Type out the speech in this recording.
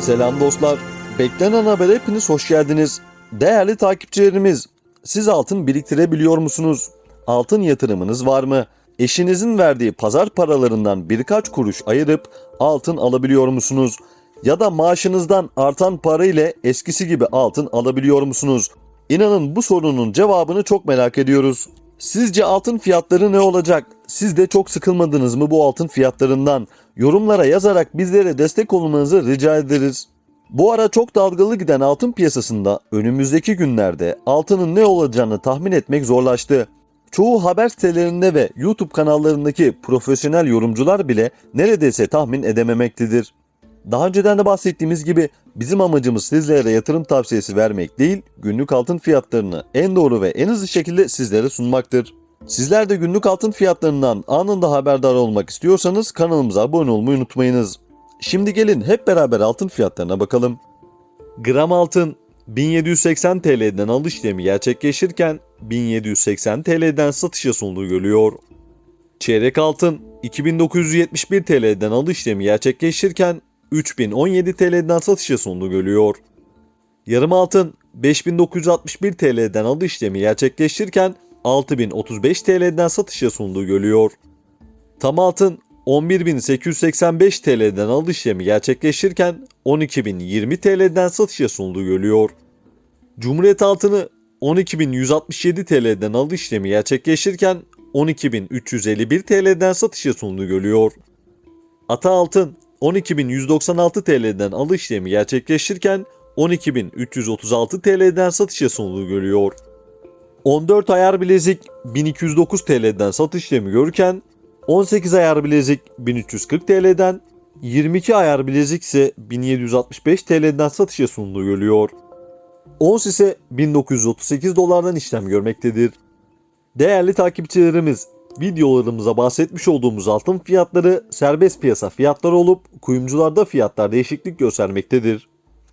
Selam dostlar. Beklenen habere hepiniz hoş geldiniz. Değerli takipçilerimiz, siz altın biriktirebiliyor musunuz? Altın yatırımınız var mı? Eşinizin verdiği pazar paralarından birkaç kuruş ayırıp altın alabiliyor musunuz? Ya da maaşınızdan artan para ile eskisi gibi altın alabiliyor musunuz? İnanın bu sorunun cevabını çok merak ediyoruz. Sizce altın fiyatları ne olacak? Siz de çok sıkılmadınız mı bu altın fiyatlarından? Yorumlara yazarak bizlere destek olmanızı rica ederiz. Bu ara çok dalgalı giden altın piyasasında önümüzdeki günlerde altının ne olacağını tahmin etmek zorlaştı. Çoğu haber sitelerinde ve YouTube kanallarındaki profesyonel yorumcular bile neredeyse tahmin edememektedir. Daha önceden de bahsettiğimiz gibi bizim amacımız sizlere yatırım tavsiyesi vermek değil, günlük altın fiyatlarını en doğru ve en hızlı şekilde sizlere sunmaktır. Sizler de günlük altın fiyatlarından anında haberdar olmak istiyorsanız kanalımıza abone olmayı unutmayınız. Şimdi gelin hep beraber altın fiyatlarına bakalım. Gram altın 1780 TL'den alış işlemi gerçekleşirken 1780 TL'den satışa sunduğu görülüyor. Çeyrek altın 2971 TL'den alış işlemi gerçekleşirken 3017 TL'den satışa sunduğu görülüyor. Yarım altın 5961 TL'den alış işlemi gerçekleşirken 6035 TL'den satışa sunduğu görülüyor. Tam altın 11.885 TL'den alış işlemi gerçekleşirken 12.020 TL'den satışa sunduğu görülüyor. Cumhuriyet altını 12.167 TL'den alış işlemi gerçekleşirken 12.351 TL'den satışa sunduğu görülüyor. Ata altın 12.196 TL'den alış işlemi gerçekleşirken 12.336 TL'den satışa sunduğu görülüyor. 14 ayar bilezik 1209 TL'den satış işlemi görürken 18 ayar bilezik 1340 TL'den 22 ayar bilezik ise 1765 TL'den satışa sunduğu görülüyor. Ons ise 1938 dolardan işlem görmektedir. Değerli takipçilerimiz, videolarımıza bahsetmiş olduğumuz altın fiyatları serbest piyasa fiyatları olup kuyumcularda fiyatlar değişiklik göstermektedir.